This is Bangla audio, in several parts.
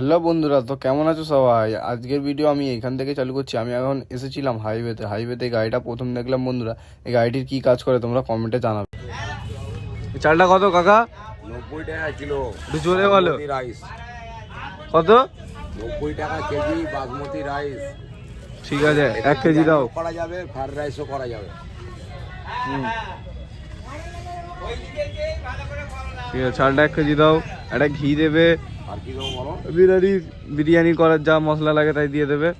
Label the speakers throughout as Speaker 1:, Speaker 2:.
Speaker 1: হ্যালো বন্ধুরা তো কেমন আছো সবাই? আজকের ভিডিও আমি এখান থেকে চালু করছি। আমি এখন এসেছিলাম হাইওয়েতে হাইওয়েতে এই গাড়িটা প্রথম দেখলাম বন্ধুরা। এই গাড়িটির কি কাজ করে তোমরা কমেন্টে জানাবে। চালটা কত কাকা?
Speaker 2: নব্বই টাকা কিলো।
Speaker 1: একটু জোরে বলো।
Speaker 2: রাইস
Speaker 1: কত?
Speaker 2: নব্বই টাকা কেজি বাসমতি রাইস
Speaker 1: ঠিক আছে এক কেজি দাও।
Speaker 2: করা যাবে ফ্রাইড রাইসও করা যাবে।
Speaker 1: হুম। ঠিক আছে চালটা এক কেজি দাও। একটা ঘি দেবে বিরিয়ানি বিরিয়ানি করার যা মশলা লাগে তাই দিয়ে দেবে।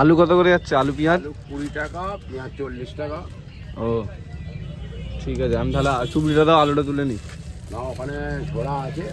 Speaker 1: আলু কত করে যাচ্ছে? আলু পেঁয়াজ?
Speaker 2: কুড়ি টাকা পেঁয়াজ চল্লিশ টাকা।
Speaker 1: ও ঠিক আছে আমি তাহলে চুবড়িটা দাও আলুটা তুলে নিই
Speaker 2: না ওখানে ঝোড়া আছে।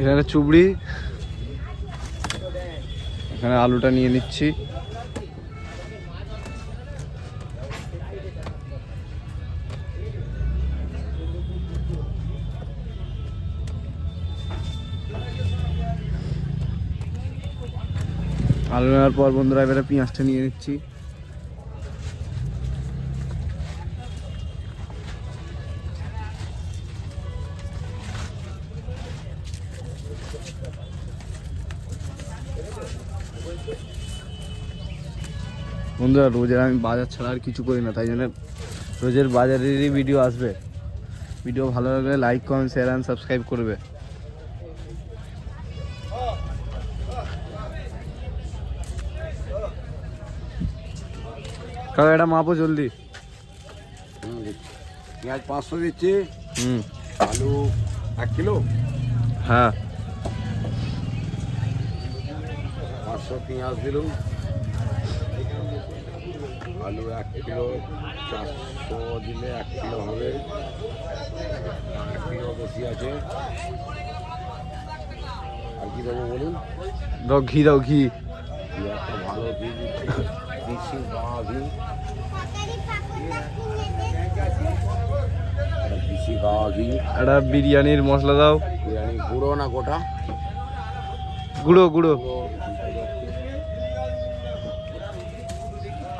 Speaker 1: এখানে চুবড়ি এখানে আলুটা নিয়ে নিচ্ছি। আলু নেওয়ার পর বন্ধুরা এবারে পেঁয়াজটা নিয়ে নিচ্ছি। বন্ধুরা, রোজের আমি বাজার ছাড়া আর কিছু করি না, তাই জন্য রোজের বাজারেরই ভিডিও আসবে। ভিডিও ভালো লাগলে like comment share and subscribe করবে। কাকা এটা মাপো জলদি।
Speaker 2: পেঁয়াজ পাঁচশো দিচ্ছি।
Speaker 1: হুম।
Speaker 2: আলু এক কিলো।
Speaker 1: হ্যাঁ।
Speaker 2: পাঁচশো পেঁয়াজ দিলুম। আলু এক কিলো চারশো দিলে এক কিলো হবে। এক কিলো বেশি আছে। আর কি দেবো বলুন?
Speaker 1: দাও ঘি দাও ঘি।
Speaker 2: ঘি একটা ভালো ঘি দিচ্ছি দিচ্ছি গাওয়া ঘি একটা
Speaker 1: বিরিয়ানির মশলা দাও।
Speaker 2: বিরিয়ানি গুঁড়ো না গোটা?
Speaker 1: গুঁড়ো গুঁড়ো।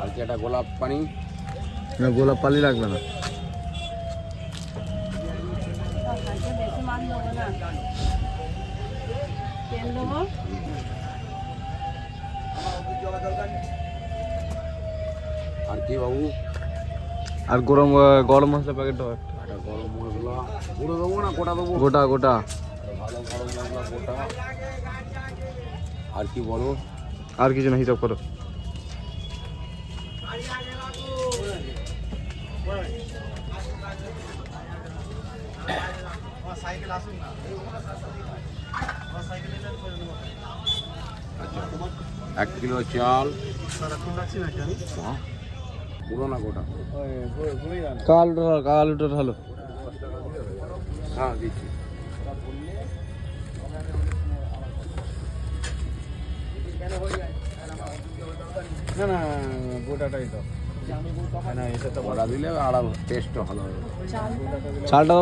Speaker 2: আর কি একটা গোলাপ পানি।
Speaker 1: না গোলাপ পালি লাগবে না।
Speaker 3: তেল দেবো।
Speaker 2: আর কি বাবু।
Speaker 1: আর গরম গরম মশলা প্যাকেট দাও একটা।
Speaker 2: গরম মশলা। গুঁড়ো দেবো না গোটা দেবো?
Speaker 1: গোটা গোটা।
Speaker 2: ভালো গরম মশলা গোটা। আর কি বলো?
Speaker 1: আর কিছু না হিসাব করো।
Speaker 2: এক কিলো চাল। না গোটা
Speaker 1: কালুটা ঢালো কালুটা ঢালো
Speaker 2: হ্যাঁ দিচ্ছি।
Speaker 1: না না গোটাটাই তো
Speaker 2: গোটা দিলে আরও টেস্ট ভালো হবে।
Speaker 1: চালটা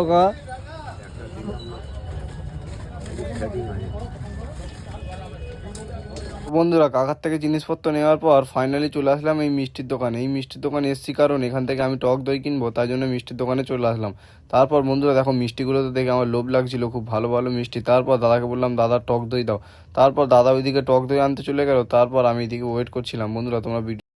Speaker 1: বন্ধুরা, কাকার থেকে জিনিসপত্র নেওয়ার পর ফাইনালি চলে আসলাম এই মিষ্টির দোকানে। এই মিষ্টির দোকানে এসেছি কারণ এখান থেকে আমি টক দই কিনবো, তাই জন্য মিষ্টির দোকানে চলে আসলাম। তারপর বন্ধুরা, দেখো মিষ্টিগুলো তো দেখে আমার লোভ লাগছিল, খুব ভালো ভালো মিষ্টি। তারপর দাদাকে বললাম, দাদা, টক দই দাও। তারপর দাদা ওইদিকে টক দই আনতে চলে গেল, তারপর আমি এদিকে ওয়েট করছিলাম। বন্ধুরা, তোমরা ভিডিও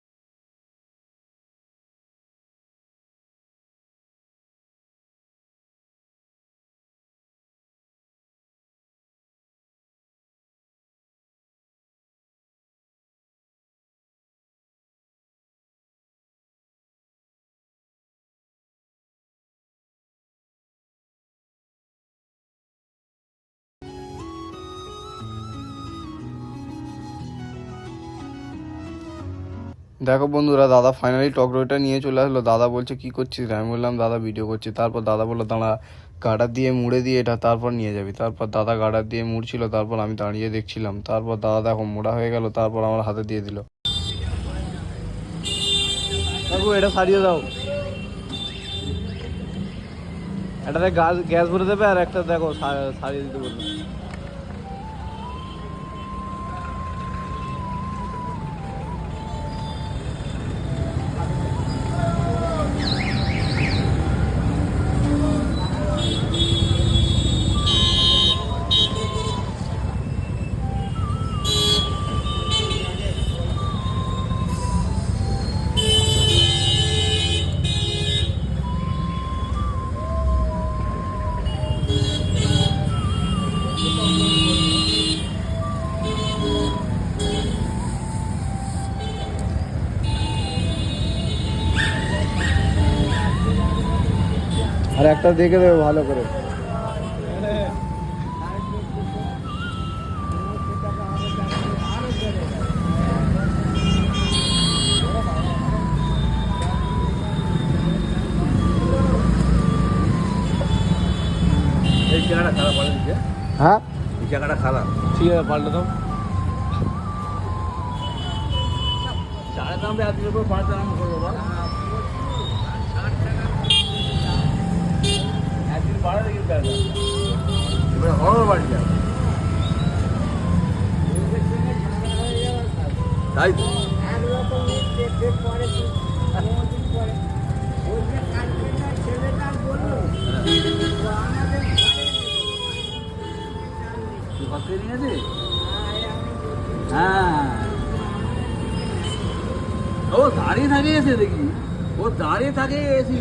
Speaker 1: দেখো বন্ধুরা, দাদা ফাইনালি টক দইটা নিয়ে চলে আসলো। দাদা বলছে, কি করছিস আমি বললাম, দাদা ভিডিও করছি। তারপর দাদা বলল, দাঁড়া, গাডার দিয়ে মুড়ে দিয়ে এটা তারপর নিয়ে যাবি। তারপর দাদা গাডার দিয়ে মুড়ছিল, তারপর আমি দাঁড়িয়ে দেখছিলাম। তারপর দাদা দেখো, মোড়া হয়ে গেল, তারপর আমার হাতে দিয়ে দিল। এটা সারিয়ে দাও। এটাতে গ্যাস ভরে দেবে আর একটা দেখো সারিয়ে দিতে বলল। একটা দেখে দেবে ভালো করে। হ্যাঁ?
Speaker 2: জায়গাটা খারাপ।
Speaker 1: ঠিক আছে পাল্টে দাও।
Speaker 2: দাম পাঁচ দাম করব এবার হরর বাড়ি যাবে। তাই তো। নিয়েছিস? হ্যাঁ ও দাঁড়িয়ে থাকে এসে দেখি। ও দাঁড়িয়ে থাকে এসে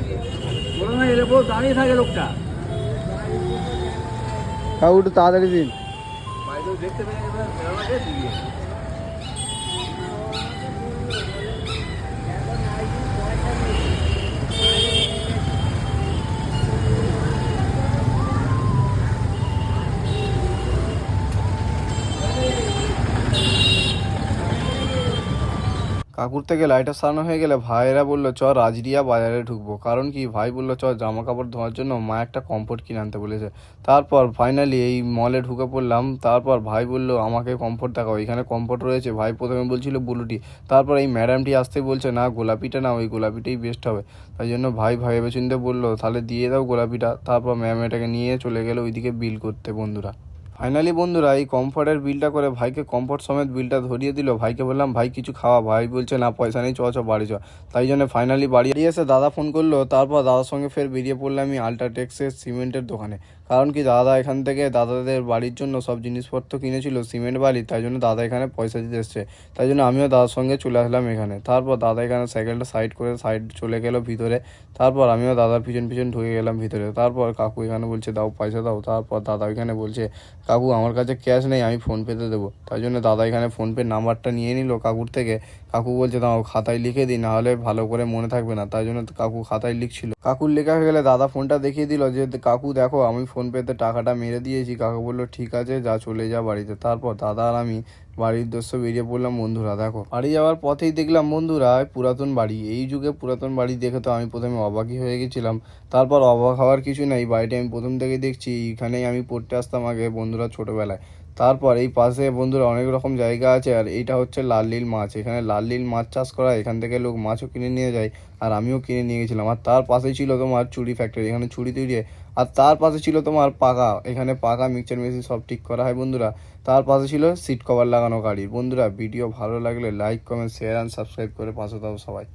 Speaker 2: বলো না এলে ও দাঁড়িয়ে থাকে লোকটা।
Speaker 1: কাকু একটু তাড়াতাড়ি দিন।
Speaker 2: দেখতে
Speaker 1: কাকুর থেকে লাইটার সারানো হয়ে গেলে ভাইয়েরা বলল চ রাজরিয়া বাজারে ঢুকবো। কারণ কি, ভাই বলল চ জামা কাপড় ধোয়ার জন্য মা একটা কমফোর্ট কিনে আনতে বলেছে। তারপর ফাইনালি এই মলে ঢুকে পড়লাম। তারপর ভাই বলল, আমাকে কমফোর্ট দেখাও, এখানে কমফোর্ট রয়েছে। ভাই প্রথমে বলছিল, ব্লুটি। তারপর এই ম্যাডামটি আসতে বলছে, না, গোলাপিটা না ওই গোলাপিটাই বেস্ট হবে। তাই জন্য ভাই ভেবে চিনতে বলল, তাহলে দিয়ে দাও গোলাপিটা। তারপর ম্যাম এটাকে নিয়ে চলে গেলো ওইদিকে বিল করতে বন্ধুরা। ফাইনালি বন্ধুরা, এই কমফর্টের বিলটা করে ভাইকে কমফর্ট সমেত বিলটা ধরিয়ে দিল। ভাইকে বললাম, ভাই, কিছু খাওয়া। ভাই বলছে, না, পয়সা নেই, চ চ, বাড়ি চ। তাই জন্য ফাইনালি বাড়ি এসে দাদা ফোন করল। তারপর দাদার সঙ্গে ফের বেরিয়ে পড়লাম আমি আল্ট্রাটেক্সের সিমেন্টের দোকানে। কারণ কি দাদা এখান থেকে দাদাদের বাড়ির জন্য সব জিনিসপত্র কিনেছিল, সিমেন্ট বালি, তাই জন্য দাদা এখানে পয়সা দিতে এসছে। তাই জন্য আমিও দাদার সঙ্গে চলে আসলাম এখানে। তারপর দাদা এখানে সাইকেলটা সাইড করে সাইড চলে গেল ভিতরে। তারপর আমিও দাদার পিছন পিছন ঢুকে গেলাম ভিতরে। তারপর কাকু এখানে বলছে, দাও পয়সা দাও। তারপর দাদা এখানে বলছে, কাকু, আমার কাছে ক্যাশ নেই, আমি ফোনপেতে দেবো। তাই জন্য দাদা এখানে ফোনপে নাম্বারটা নিয়ে নিল কাকুর থেকে। কাকু বলছে, দাও, খাতায় লিখে দিই, নাহলে ভালো করে মনে থাকবে না। তাই জন্য কাকু খাতায় লিখছিল। কাকুর লেখা হয়ে গেলে দাদা ফোনটা দেখিয়ে দিল যে, কাকু, দেখো, আমি ফোনপেতে টাকাটা মেরে দিয়েছি। কাকু বলল, ঠিক আছে, যা, চলে যা বাড়িতে। তারপর দাদা আর আমি বাড়ির দস্য বেরিয়ে পড়লাম, বন্ধুরা, দেখো। বাড়ি যাওয়ার পথেই দেখলাম, বন্ধুরা পুরাতন বাড়ি। এই যুগে পুরাতন বাড়ি দেখে তো আমি প্রথমে অবাকই হয়ে গেছিলাম। তারপর অবাক হওয়ার কিছু নাই, বাড়িটা আমি প্রথম থেকে দেখছি। এখানেই আমি পড়তে আসতাম আগে বন্ধুরা ছোটোবেলায়। তারপর এই পাশে বন্ধুরা অনেক রকম জায়গা আছে, আর এইটা হচ্ছে লাল নীল মাছ। এখানে লাল নীল মাছ চাষ করা। এখান থেকে লোক মাছও কিনে নিয়ে যায়, আর আমিও কিনে নিয়ে গেছিলাম। আর তার পাশেই ছিল তোমার চুড়ি ফ্যাক্টরি এখানে চুড়ি তৈরি হয়। আর তার পাশে ছিল তোমার পাকা, এখানে পাকা মিক্সচার মেশিন সব ঠিক করা হয় বন্ধুরা। তার পাশে ছিল সিট কভার লাগানো গাড়ি। বন্ধুরা ভিডিও ভালো লাগলে like comment share and subscribe করে পাশে দাও সবাই।